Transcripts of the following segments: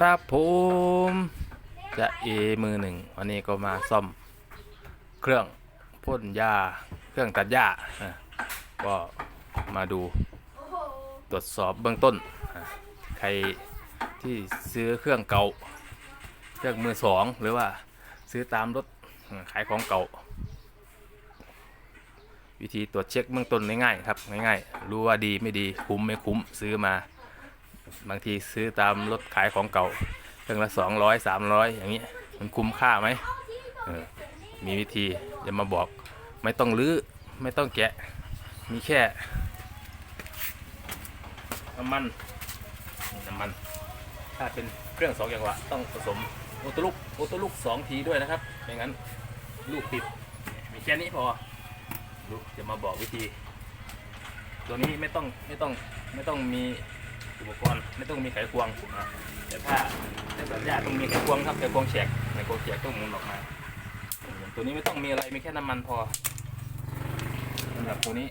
ครับผมจะเอมือหนึ่งวันนี้ก็มาซ่อมเครื่องพ่นหญ้าเครื่องตัดหญ้าก็มาดูตรวจสอบเบื้องต้น ใครที่ซื้อเครื่องเก่า เครื่องมือสองหรือว่าซื้อตามรถขายของเก่า วิธีตรวจเช็คเบื้องต้นง่ายๆครับง่ายๆ รู้ว่าดีไม่ดีคุ้มไม่คุ้มซื้อมา บางทีซื้อตามรถขายของเก่าเครื่องละสองร้อยสามร้อยอย่างนี้มันคุ้มค่าไหมออมีวิธีจะมาบอกไม่ต้องรื้อไม่ต้องแกะ มีแค่น้ำมันน้ำมัน ถ้าเป็นเครื่องสองอย่างวะต้องผสมโอโตลุกโอโตลุกสองทีด้วยนะครับไม่งั้นลูกติดมีแค่นี้พอลูกจะมาบอกวิธี ตัวนี้ไม่ต้องไม่ต้องไม่ต้องมี อุปกรณ์ไม่ต้องมีไขควงนะแต่ถ้าถ้าสัญญาต้องมีไขควงครับไขควงแฉกไขควงแฉกต้องหมุนออกมา ตัวนี้ไม่ต้องมีอะไรมีแค่น้ำมันพอสำหรับตัวนี้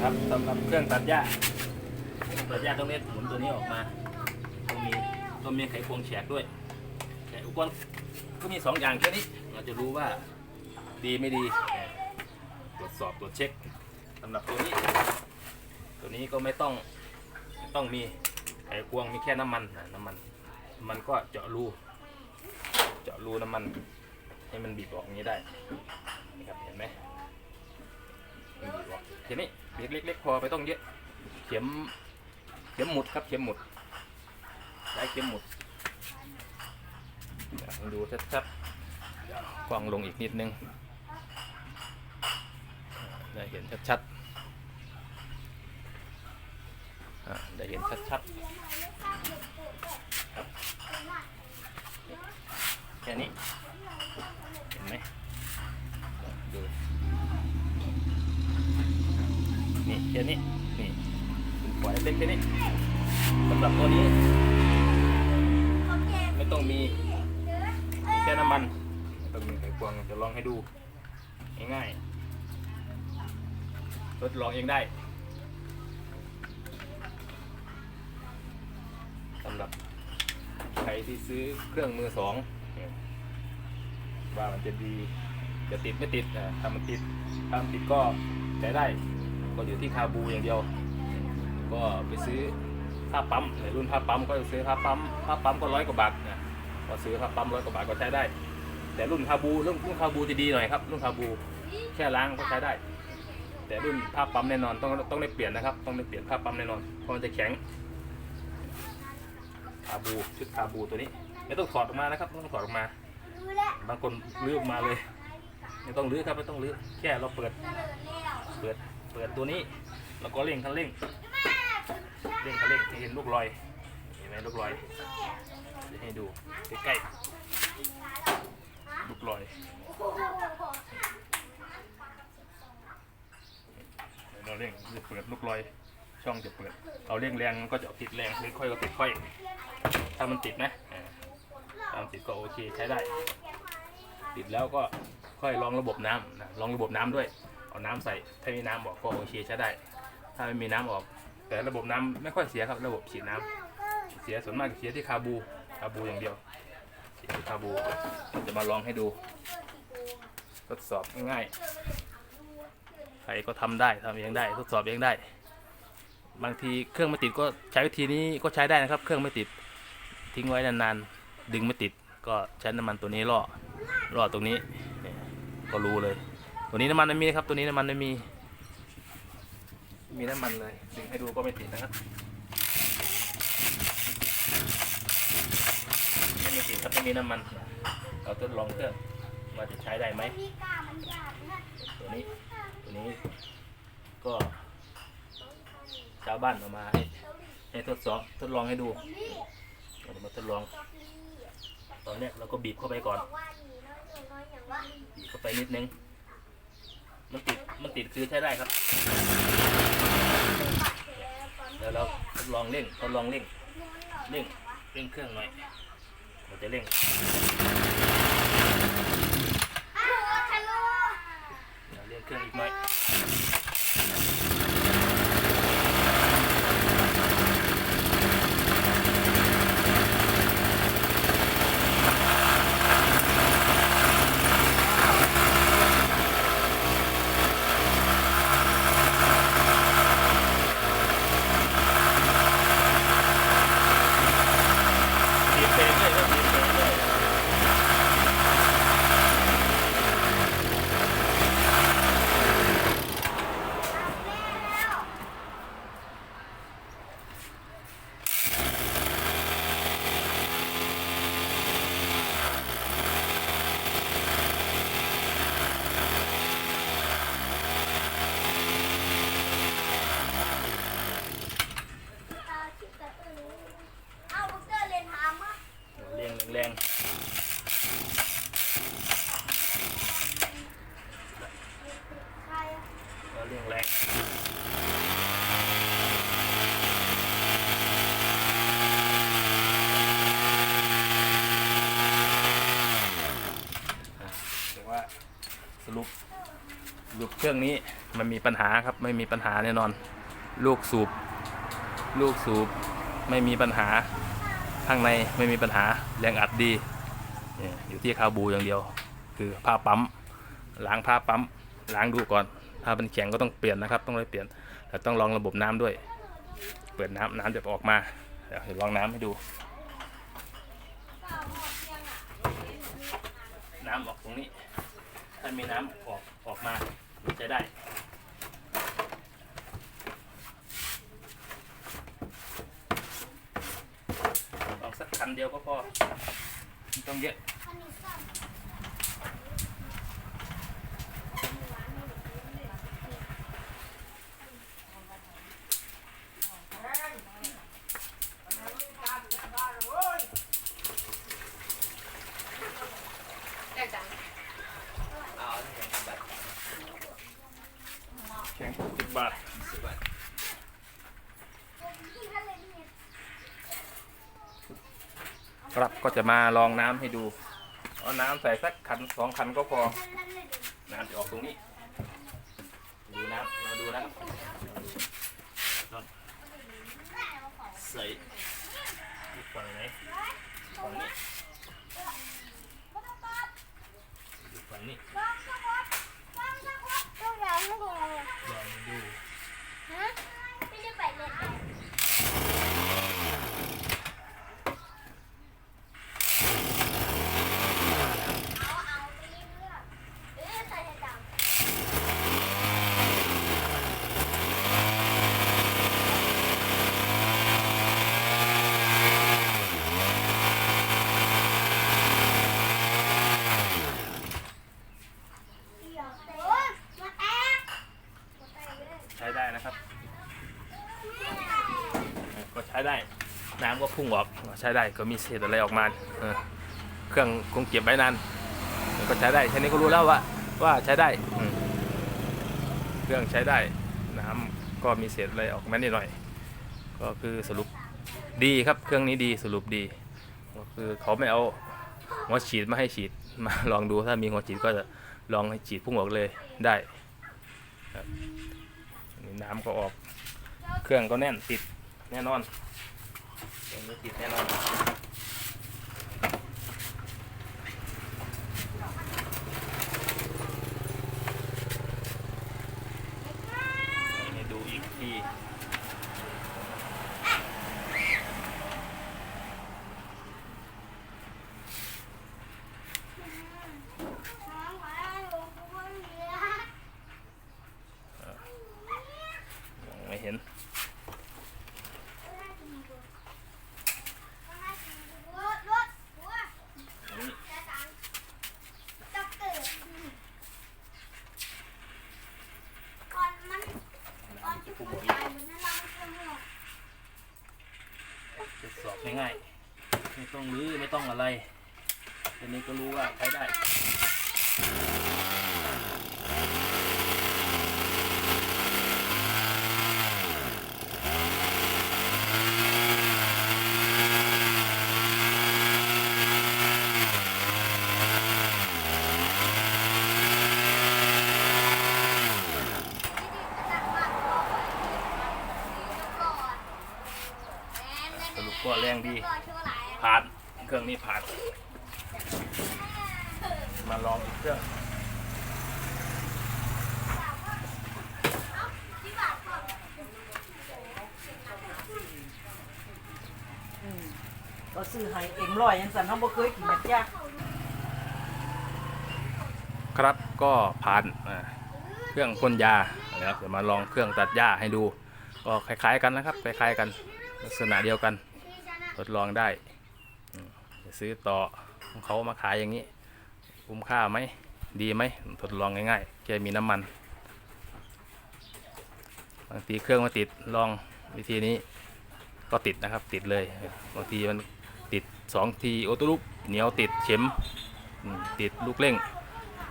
ครับสำหรับเครื่องตัดหญ้าตัดหญ้าต้องเล่นหมุนตัวนี้ออกมาต้องมี ต้องมีไขควงแฉกด้วยแต่อุปกรณ์ก็มีสองอย่างแค่นี้ เราจะรู้ว่าดีไม่ดี ตรวจสอบตรวจเช็คสำหรับตัวนี้ ตัวนี้ก็ไม่ต้องไม่ต้องมีไขควงมีแค่น้ำมันน้ำมัน มันก็เจาะรู เจาะรูน้ำมัน ให้มันบีบออกอย่างนี้ได้นี่ครับเห็นไหมบีบออกแค่นี้เล็กๆพอไปต้องเยอะ เข็มเข็มหมุดครับเข็มหมุด ใช้เข็มหมุดเดี๋ยวดูชัดๆกล้องลงอีกนิดนึงได้เห็นชัดๆได้เห็นชัดๆครับแค่นี้เห็นไหมดูนี่แค่นี้นี่ปล่อยเล็กแค่นี้สำหรับตัวนี้ ต้องมีแค่น้ำมันต้องมีไขควงจะลองให้ดูง่ายๆทดลองเองได้สำหรับใครที่ซื้อเครื่องมือสองว่ามันจะดีจะติดไม่ติดนะถ้ามันติดถ้ามันติดก็ใช้ได้ก็อยู่ที่คาบูอย่างเดียว ก็ไปซื้อ ผ้าปั๊มในรุ่นผ้าปั๊มก็ซื้อผ้าปั๊มผ้าปั๊มก็ร้อยกว่าบาทนะก็ซื้อผ้าปั๊มร้อยกว่าบาทก็ใช้ได้ แต่รุ่นคาบูรุ่นรุ่นคาบูจะดีหน่อยครับรุ่นคาบูแค่ล้างก็ใช้ได้ แต่รุ่นผ้าปั๊มแน่นอนต้องต้องได้เปลี่ยนนะครับ ต้องได้เปลี่ยนผ้าปั๊มแน่นอนเพราะมันจะแข็งคาบูชุดคาบูตัวนี้ไม่ต้องถอดออกมานะครับไม่ต้องถอดออกมา บางคนลื้อออกมาเลยไม่ต้องลื้อครับไม่ต้องลื้อแค่เราเปิด เปิดเปิดตัวนี้ แล้วก็เร่งคันเร่ง เร่งคันเร่งให้เห็นลูกรอย เห็นไหมลูกรอยจะให้ดูใกล้ๆลูกรอยเราเร่งจะเปิดลูกรอย ช่องจะเปิด เราเร่งแรงก็จะติดแรงเร่งค่อยก็ติดค่อย ถ้ามันติดนะอ่าถ้ามันติดก็โอเคใช้ได้ ติดแล้วก็ค่อยลองระบบน้ำนะลองระบบน้ำด้วย เอาน้ำใส่ ถ้ามีน้ำออกก็โอเคใช้ได้ ถ้าไม่มีน้ำออก แต่ระบบน้ำไม่ค่อยเสียครับระบบฉีดน้ำเสียส่วนมากเสียที่คาบูคาบูอย่างเดียวเสียที่คาบูจะมาลองให้ดู ทดสอบง่ายๆใครก็ทำได้ทำเองได้ ทดสอบเองได้ บางทีเครื่องไม่ติดก็ใช้วิธีนี้ก็ใช้ได้นะครับ เครื่องไม่ติดทิ้งไว้นานๆดึงไม่ติดก็ใช้น้ำมันตัวนี้ล่อล่อตรงนี้ก็รู้เลย ตัวนี้น้ำมันไม่มีครับตัวนี้น้ำมันไม่มี มีน้ำมันเลยดึงให้ดูก็ไม่ติดนะครับไม่มีติดครับไม่มีน้ำมัน เราทดลองเครื่องว่าจะใช้ได้ไหมตัวนี้ตัวนี้ก็ชาวบ้านเอามาให้ให้ทดสอบทดลองให้ดูเราจะมาทดลอง ตอนแรกเราก็บีบเข้าไปก่อนบีบเข้าไปนิดนึงมันติดมันติดคือใช้ได้ครับ เดี๋ยวเราทดลองเล่งทดลองเล่งเล่งเล่งเครื่องหน่อยเราจะเล่งเร่งเครื่องอีกหน่อย เครื่องนี้มันมีปัญหาครับไม่มีปัญหาแน่นอน ลูกสูบ ลูกสูบไม่มีปัญหาข้างในไม่มีปัญหาแรงอัดดีอยู่ที่คาบูอย่างเดียว คือผ้าปั๊มล้างผ้าปั๊มล้างดูก่อน ถ้ามันแข็งก็ต้องเปลี่ยนนะครับ ต้องเลยเปลี่ยนแต่ต้องลองระบบน้ำด้วย เปิดน้ำน้ำจะออกมาเดี๋ยวลองน้ำให้ดู น้ำออกตรงนี้ ถ้ามีน้ำออกออกมา ใช้ได้ ออกสักคันเดียวก็พอไม่ต้องเยอะคันนี้ซ่อม แข็งสิบบาท ที่ทะเลเนี่ย ครับก็จะมาลองน้ำให้ดู เอาน้ำใส่สักขันสองขันก็พอ น้ำจะออกตรงนี้ ดูน้ำมาดูนะครับใส่ฝั่งไหนฝั่งนี้อีกฝั่งนี้ ลองสักวัดลองสักวัดต้องอย่างนี้เลย ลองดู ฮะไม่ได้ไปเรียนเลยเอาเอาไปเรื่อยๆเอ๊ะใส่ให้ดำ เดี๋ยวเตะโอ๊ยมาแตกมาแตกเลย ใช้ได้นะครับ ก็ใช้ได้ น้ำก็ พุ่งออกใช้ได้ก็มีเศษอะไรออกมาเครื่องคงเก็บไว้นานก็ใช้ได้แค่นี้ก็รู้แล้วว่าว่าใช้ได้เครื่องใช้ได้น้ำก็มีเศษอะไรออกมานิดหน่อย ก็คือสรุปดีครับเครื่องนี้ดีสรุปดี ก็คือเขาไม่เอาหัวฉีดมาให้ฉีดมาลองดูถ้ามีหัวฉีดก็จะลองให้ฉีดพุ่งออกเลยได้นี่น้ำก็ออก เครื่องก็แน่นติดแน่นอน มืองนี้ติดแน่นอนให้ดูอีกที น้องมาลงกูไม่เหลือ ยังไม่เห็น รถรถหัว นี่ จะตังจะเกิดก่อนมันก่อนจะพูดใจมันนั่นเราจะหมด ท ดสอบง่ายๆ ไม่ต้องรื้อไม่ต้องอะไรทีนี้ก็รู้ว่าใช้ได้ อย่างดี ก็ชั่วร้ายอะ ผ่าน เครื่องนี้ผ่านมาลองอีกเครื่องที่บาทก่อนอืมก็ซื้อให้เอ็มร้อยยังสั่นเขาบ่เคยกินแบบจ้าครับก็ผ่านอ่าเครื่องพ่นยาเดี๋ยวจะมาลองเครื่องตัดหญ้าให้ดูก็คล้ายๆกันนะครับคล้ายๆกัน ลักษณะเดียวกันที่ชนะทดลองได้อืม จะซื้อต่อของเขามาขายอย่างนี้ คุ้มค่าไหมดีไหมทดลองง่ายๆแค่มีน้ำมันบางทีเครื่องมาติดลองวิธีนี้ก็ติดนะครับติดเลยบางทีมันติดสองทีโอตุลุปเหนียวติดเข็มติดลูกเร่ง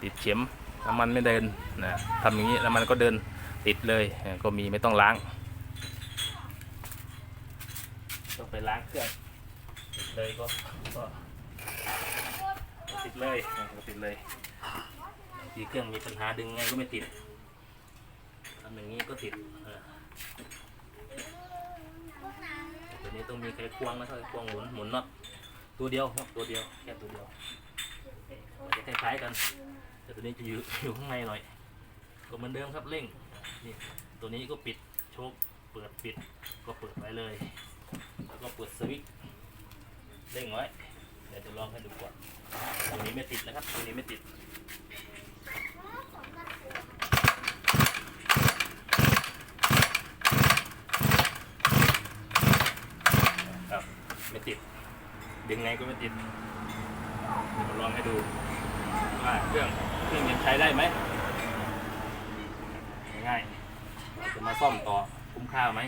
ติดเข็มน้ำมันไม่เดินนะทำอย่างนี้แล้วมันก็เดินติดเลยก็มีไม่ต้องล้าง ต้องไปล้างเครื่อง เลยก็ก็ติดเลยก็ติดเลยทีเครื่องมีปัญหาดึงไงก็ไม่ติดทำอย่างนี้ก็ติดอ่าตัวนี้ต้องมีไขควงนะครับไขควงหมุนหมุนน็อตตัวเดียวครับตัวเดียวแค่ตัวเดียวจะคล้ายๆกัน แต่ตัวนี้จะอยู่อยู่ข้างในหน่อย ก็เหมือนเดิมครับเร่งนี่ตัวนี้ก็ปิดโชคเปิดปิดก็เปิดไว้เลย แล้วก็เปิดสวิตช์ เร่งไว้เดี๋ยวจะลองให้ดูก่อนตัวนี้ไม่ติดนะครับตัวนี้ไม่ติดครับไม่ติดดึงไงก็ไม่ติดเดี๋ยวมาลองให้ดูว่าเครื่องเครื่องยังใช้ได้ไหมง่ายๆจะมาซ่อมต่อคุ้มค่าไหม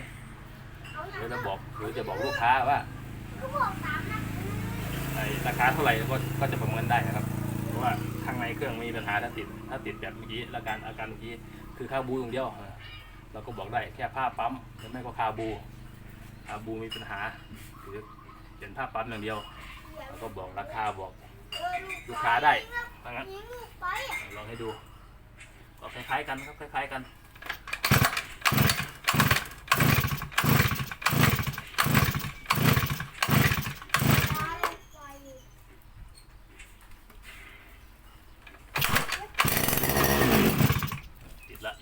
เอาอหรืย่าอจะบอกหรือจะบอกลูกค้าว่า ราคาเท่าไหร่ก็ก็จะประเมินได้นะครับ เพราะว่าข้างในเครื่องมีปัญหาถ้าติดถ้าติดแบบเมื่อกี้อาการอาการเมื่อกี้คือค่าบูอย่างเดียวเราก็บอกได้แค่ผ้าปั๊มหรือไม่ก็คาบูคาบูมีปัญหาหรือเป็นผ้าปั๊มอย่างเดียวเราก็บอกราคาบอกลูกค้าได้ถ้างั้นลองให้ดูก็คล้ายๆกันครับคล้ายๆกัน ติดละ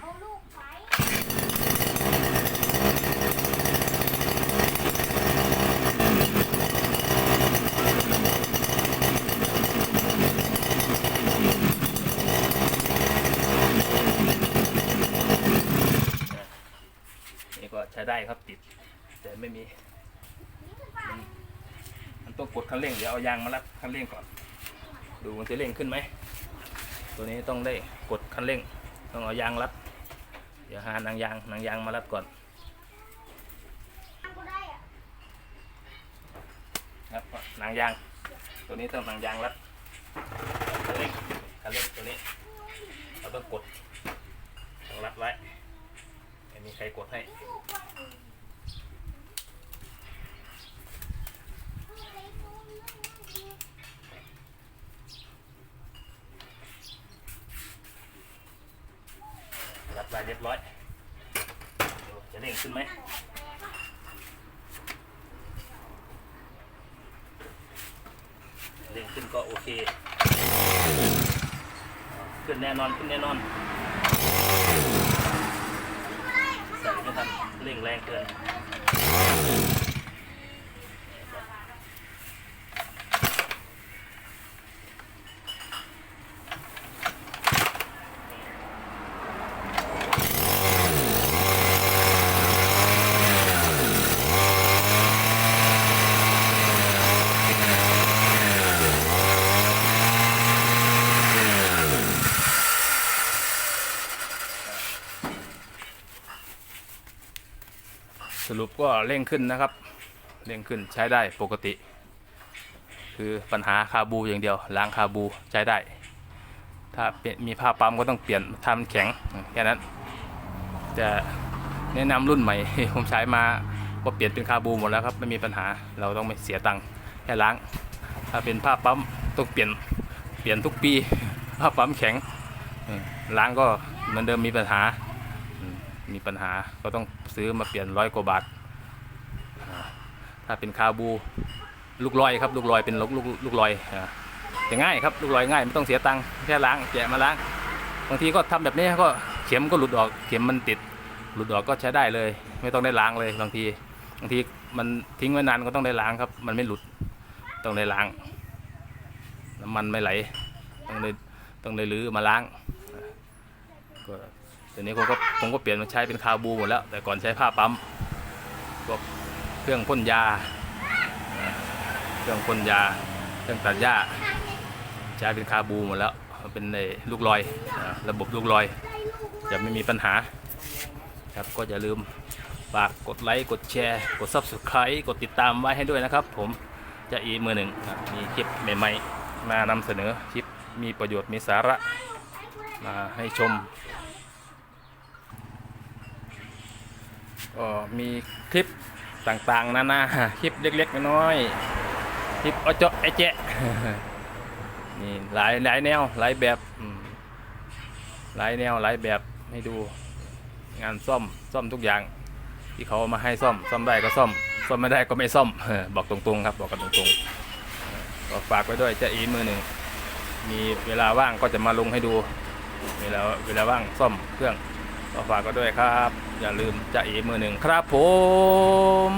เอาลูกไป นี่ก็ใช้ได้ครับติด แต่ไม่มี มันมั นต้องกดคันเร่งเดี๋ยวเอายางมารัดคันเร่งก่อน ดูมันจะเร่งขึ้นไหมตัวนี้ต้องได้กดคันเร่ง ต้องเอายางรัด เดี๋ยวหานางยางนางยางมารัดก่อนครับนางยาง ตัวนี้ต้องนางยางรัดคันเร่งคันเร่งตัวนี้เราต้องกดต้องรัดไว้ไม่มีใครกดให้ รัดไว้ เรียบร้อยจะเร่งขึ้นไหมเร่งขึ้นก็โอเค ขึ้นแน่นอนขึ้นแน่นอนใส่ไม่ทันเร่งแรงเกิน สรุปก็เร่งขึ้นนะครับ เร่งขึ้นใช้ได้ปกติ คือปัญหาคาบูอย่างเดียวล้างคาบูใช้ได้ ถ้ามีผ้าปั๊มก็ต้องเปลี่ยนทำแข็งแค่นั้นจะแนะนำรุ่นใหม่ผมใช้มาก็เปลี่ยนเป็นคาบูหมดแล้วครับไม่มีปัญหาเราต้องไม่เสียตังค์แค่ล้าง ถ้าเป็นผ้าปั๊มต้องเปลี่ยนเปลี่ยนทุกปีผ้าปั๊มแข็งล้างก็เหมือนเดิมมีปัญหา มีปัญหาก็ต้องซื้อมาเปลี่ยนร้อยกว่าบาท ถ้าเป็นคาบูลูกลอยครับลูกลอยเป็นลูกลูกลูกลอยจะง่ายครับลูกลอยง่ายไม่ต้องเสียตังค์แค่ล้างแกะมาล้างบางทีก็ทำแบบนี้ก็เข็มก็หลุดออกเข็มมันติด หลุดออกก็ใช้ได้เลย ไม่ต้องได้ล้างเลยบางทีบางทีมันทิ้งไว้นานก็ต้องได้ล้างครับ มันไม่หลุดต้องได้ล้างน้ำมันไม่ไหลต้องได้ต้องได้รื้อมาล้าง ตอนนี้ผมก็ผมก็เปลี่ยนมาใช้เป็นคาบูหมดแล้ว แต่ก่อนใช้ผ้าปั๊มพวกเครื่องพ่นยา เครื่องพ่นยา เครื่องตัดหญ้า ใช้เป็นคาบูหมดแล้ว เป็นในลูกลอย ระบบลูกลอย จะไม่มีปัญหา ครับก็อย่าลืมฝากกดไลค์ กดแชร์ กด Subscribe กดติดตามไว้ให้ด้วยนะครับ ผมจะอีมือหนึ่งมีคลิปใหม่ๆมานำเสนอคลิปมีประโยชน์มีสาระมาให้ชม ก็มีคลิปต่างๆ นานาคลิปเล็กๆน้อยๆคลิปเอเจาะไอแจะนี่หลายหลายแนวหลายแบบหลายแนวหลายแบบให้ดูงานซ่อมซ่อมทุกอย่าง ที่เขามาให้ซ่อมซ่อมได้ก็ซ่อมซ่อมไม่ได้ก็ไม่ซ่อมบอกตรงๆครับบอกกันตรงๆก็ฝากไว้ด้วยเจะอีมือหนึ่งมีเวลาว่างก็จะมาลงให้ดูเวลาเวลาว่างซ่อมเครื่องก็ฝากไว้ด้วยครับ อย่าลืมจะอีมือหนึ่งครับผม